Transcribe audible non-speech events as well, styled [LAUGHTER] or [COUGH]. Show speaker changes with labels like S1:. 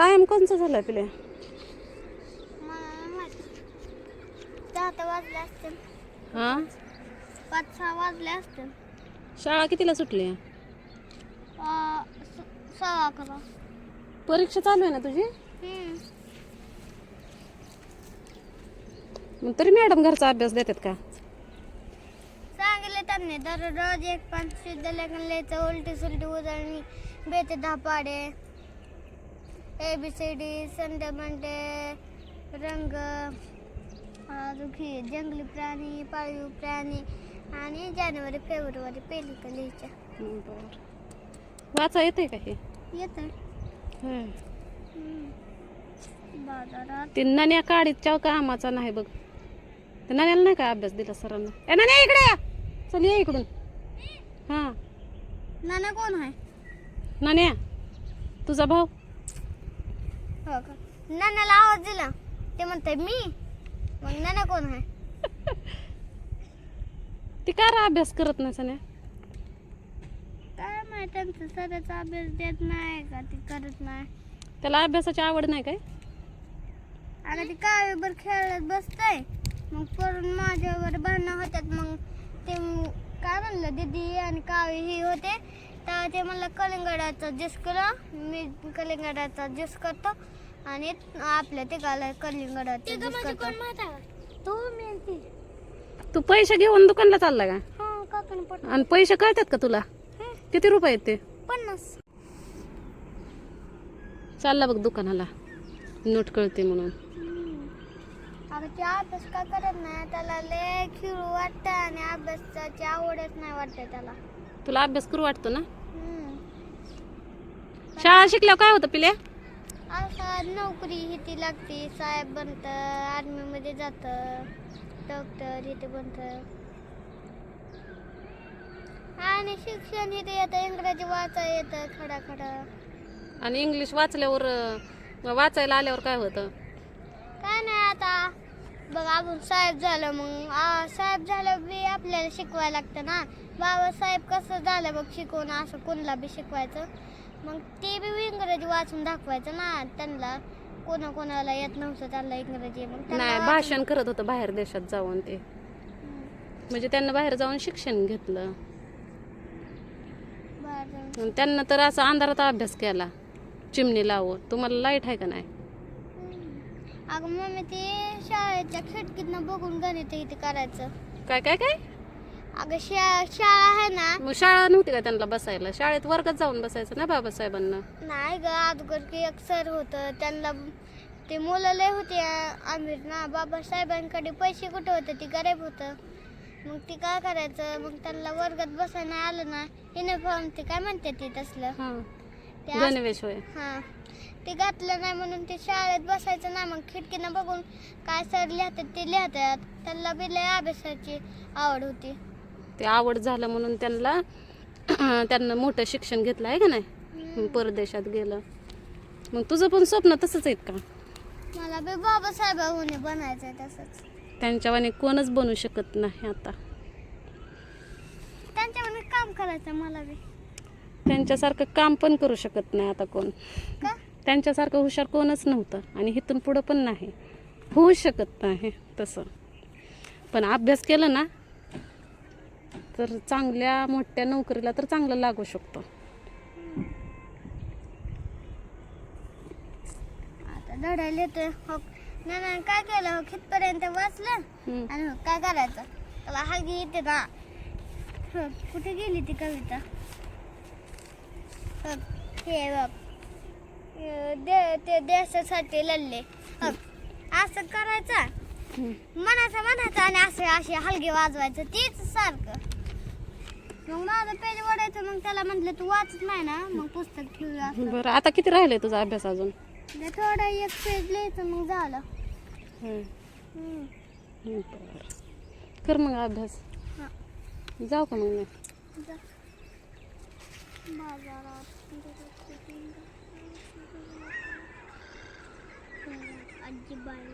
S1: कायम कोणचं झालं पिले?
S2: मला माहीत दहा वाजले असते.
S1: हा?
S2: पाच सहा वाजले असते.
S1: शाळा कितीला सुटली?
S2: सहा अकरा.
S1: परीक्षा चालू आहे ना तुझी. मग तरी मॅडम घरचा अभ्यास देतात का?
S2: सांगितले त्यांनी दररोज एक पाच शुद्ध लेखन लिहायचं उलटी सुलटी उजळणी बेते दहा पाडे. A B C D Sunday Monday रंग हे जंगली प्राणी पाळीव प्राणी आणि जानेवारी फेब्रुवारी पेलिका लिहायच्या
S1: बर. वाचा येते का हे?
S2: येतं. बाजारात.
S1: ते नन्या काडीच्या कामाचा नाही बघ. ते नन्याला नाही का अभ्यास दिला सरांना? ए नन्या इकडे या. चल ये इकडून. हा.
S2: नाना कोण आहे?
S1: नन्या तुझा भाऊ?
S2: हो का? नानाला आवाज दिला. ते म्हणते मी? मग नाना कोण आहे? [LAUGHS]
S1: ती का रे अभ्यास करत नाही सन्या?
S2: काय माहिती त्यांचं सराचा अभ्यास देत नाही का? ती करत नाही.
S1: त्याला अभ्यासाची आवड नाही काय?
S2: अगं ती कावेबर खेळत बसतंय. मग परून माझ्यावर भांडणं होतात. मग ते म- काय म्हणलं दीदी आणि कावे ही होते. तर ते म्हणलं कलिंगडाचा ज्यूस करा. मी कलिंगडाचा ज्यूस करतो. आणि आपल्या तिघाला कलिंगडाचा ज्यूस करतो. तू मी ती.
S1: तू पैसे घेऊन दुकानला चालला का?
S2: हा काकण पट
S1: आणि पैसे कळतात का तुला? किती रुपये आहेत ते?
S2: पन्नास.
S1: चालला बघ दुकानाला. नोट कळते म्हणून.
S2: अगं ते अभ्यास का करत नाही? त्याला लय खिळू वाटतं आणि अभ्यासाची आवडच नाही वाटते त्याला.
S1: तुला अभ्यास करू वाटतो ना. शाळा शिकल्यावर काय होतं पिल्या?
S2: असं नोकरी इथे लागते साहेब बनत आर्मी मध्ये जात डॉक्टर इथे बनत. आणि शिक्षण इथे येतं इंग्रजी वाचा येतं खडा खडा
S1: आणि इंग्लिश वाचल्यावर अं, वाचायला आल्यावर काय होतं?
S2: काय नाही आता. बघ आपण साहेब झालं मग. आ, साहेब झालं बी आपल्याला शिकवायला लागतं ना. बाबासाहेब कसं झालं बघ शिकवून असं कोणाला बी शिकवायचं? मग ते बी इंग्रजी वाचून दाखवायचं ना. त्यांना कोणा कोणाला येत नव्हतं त्यांना इंग्रजी. मग त्यांना
S1: नाही भाषण करत होतं बाहेर देशात जाऊन ते. म्हणजे त्यांना बाहेर जाऊन शिक्षण घेतलं. आणि त्यांना तर असं अंधारात अभ्यास केला चिमणी लावून. तुम्हाला लाइट आहे का नाही.
S2: अगं मम्मी ते शाळेच्या खिडकीतनं बघून गणित इथे करायचं.
S1: काय काय काय?
S2: अगं शा शाळा आहे ना.
S1: मग शाळा नव्हती का त्यांना बसायला? शाळेत वर्गात जाऊन बसायचं ना बाबासाहेबांना
S2: नाही ग अगोदर की एक सर होतं त्यांना ते मुलं लय होते आ- आमिर ना. बाबासाहेबांकडे पैसे कुठे होते? ती गरीब होतं. मग ती काय करायचं? मग त्यांना वर्गात बसायला आलं ना युनिफॉर्म ते काय म्हणते ती तसलं.
S1: हा.
S2: ते असं-
S1: गणवेश होय.
S2: हा. ते घातलं नाही म्हणून ते शाळेत बसायचं ना. मग खिडकीनं बघून काय सर लिहितात ते लिहितात. त्यांना बी लय अभ्यासाची आवड होती.
S1: ते आवड झालं म्हणून त्यांना [CLEARS THROAT] त्यांना मोठं शिक्षण घेतलं आहे का नाही? परदेशात गेलं. मग तुझं पण स्वप्न तसंच आहेत का?
S2: मला बी बाबासाहेबाहून बनायचं तसंच.
S1: त्यांच्यावाने कोणच बनू शकत नाही आता.
S2: त्यांच्यामध्ये काम करायचं मला बी.
S1: त्यांच्यासारखं काम पण करू शकत नाही आता कोण. त्यांच्यासारखं हुशार कोणच नव्हतं आणि इथून पुढं पण नाही. होऊ शकत नाही तसं. पण अभ्यास केला ना तर चांगल्या मोठ्या नोकरीला तर चांगलं लागू शकतो.
S2: आता धडायला येतोय. हो. ना काय केलं? हो खितपर्यंत वाचलं. आणि हो काय करायचं? त्याला हलगी येते ना. हो कुठे गेली ती कविता? हो हे बघ. दे ते देशासाठी लढले. असं करायचं. म्हणायचं म्हणायचं आणि असं असे हलगे वाजवायचं. तीच सारखं. मग माझं पेज ओढायचं मग त्याला म्हटलं तू वाचत नाही ना मग पुस्तक ठेवूया असं
S1: बरं आता किती राहिले तुझा अभ्यास अजून
S2: ते थोडं एक पेज लिहायचं मग झालं. हम्म.
S1: हम्म, बरं कर मग अभ्यास
S2: हा.
S1: जाऊ का मग मी
S2: जा. बाजारात आजी बाई